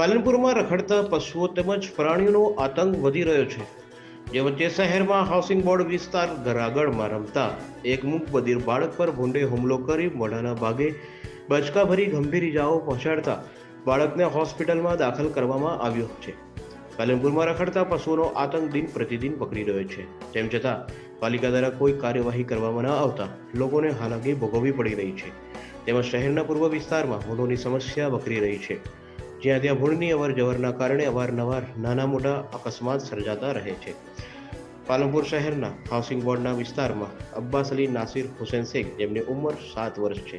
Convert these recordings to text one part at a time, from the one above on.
પાલનપુરમાં રખડતા પશુઓ તેમજ પ્રાણીઓનો આતંક વધી રહ્યો છે. જે વચ્ચે શહેરમાં હાઉસિંગ બોર્ડ વિસ્તાર ઘરાગળમાં રમતા એક મૂક બધિર બાળક પર ભૂંડે હુમલો કરી મોઢાના ભાગે બચકા ભરી ગંભીર ઇજાઓ પહોંચાડતા બાળકને હોસ્પિટલમાં દાખલ કરવામાં આવ્યો છે. પાલનપુરમાં રખડતા પશુઓનો આતંક દિન પ્રતિદિન પકડી રહ્યો છે. તેમ છતાં, પાલિકા દ્વારા કોઈ કાર્યવાહી કરવામાં ન આવતા લોકોને હાલાકી ભોગવવી પડી રહી છે. તેમજ શહેરના પૂર્વ વિસ્તારમાં ભૂંડોની સમસ્યા વકરી રહી છે. જ્યાં ત્યાં ભૂળની અવર જવરના કારણે અવારનવાર નાના મોટા અકસ્માત સર્જાતા રહે છે. પાલનપુર શહેરના હાઉસિંગ બોર્ડના વિસ્તારમાં અબ્બાસ અલી નાસિર હુસેન શેખ, જેમની ઉંમર સાત વર્ષ છે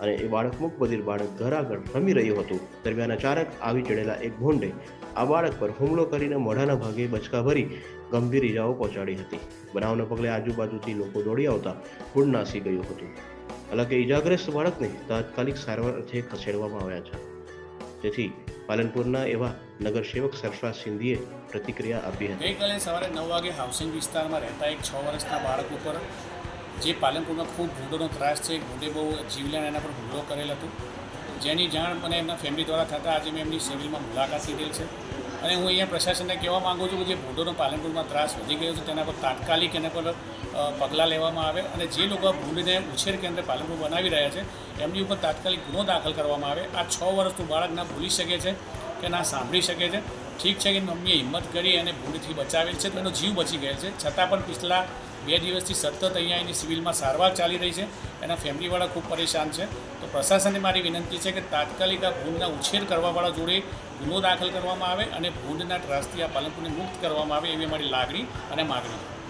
અને એ બાળક મુખ બધિર બાળક ઘર આગળ રમી રહ્યું હતું. દરમિયાન અચાનક આવી ચડેલા એક ભૂંડે આ બાળક પર હુમલો કરીને મોઢાના ભાગે બચકા ભરી ગંભીર ઇજાઓ પહોંચાડી હતી. બનાવને પગલે આજુબાજુથી લોકો દોડી આવતા ભૂંડ નાસી ગયું હતું. હાલાકે ઇજાગ્રસ્ત બાળકને તાત્કાલિક સારવાર અર્થે ખસેડવામાં આવ્યા છે. તેથી પાલનપુરના એવા નગરસેવક સરફરાજ સિંધીએ પ્રતિક્રિયા આપી હતી. ગઈકાલે સવારે નવ વાગે હાઉસિંગ વિસ્તારમાં રહેતા એક છ વર્ષના બાળક ઉપર, જે પાલનપુરમાં ખૂબ ભૂંડોનો ત્રાસ છે ભૂંડે બહુ જીવલેણ એના પર હુમલો કરેલ હતો. જેની જાણ મને એમના ફેમિલી દ્વારા થતાં આજે મેં એમની સિવિલમાં મુલાકાત લીધેલ છે. અને હું અહીંયા પ્રશાસનને કહેવા માગું છું કે જે ભૂંડોનો પાલનપુરમાં ત્રાસ વધી ગયો છે, તેના પર તાત્કાલિક એના પર પગલાં લેવામાં આવે અને જે લોકો આ ઉછેર કેન્દ્ર પાલનપુર બનાવી રહ્યા છે, એમની ઉપર તાત્કાલિક ગુનો દાખલ કરવામાં આવે. આ છ વર્ષનું બાળક ના ભૂલી શકે છે કે ના સાંભળી શકે છે. ઠીક છે કે મમ્મીએ હિંમત કરી અને ભૂંડથી બચાવેલ છે, તો એનો જીવ બચી ગયેલ છે. છતાં પણ પિછલા બે દિવસથી સતત અહીંયા એની સિવિલમાં સારવાર ચાલી રહી છે. એના ફેમિલીવાળા ખૂબ પરેશાન છે. તો પ્રશાસને મારી વિનંતી છે કે તાત્કાલિક આ ભૂંડના ઉછેર કરવાવાળા જોડે ગુનો દાખલ કરવામાં આવે અને ભૂંડના ત્રાસથી આ પાલનપુરને મુક્ત કરવામાં આવે એવી અમારી લાગણી અને માગણી છે.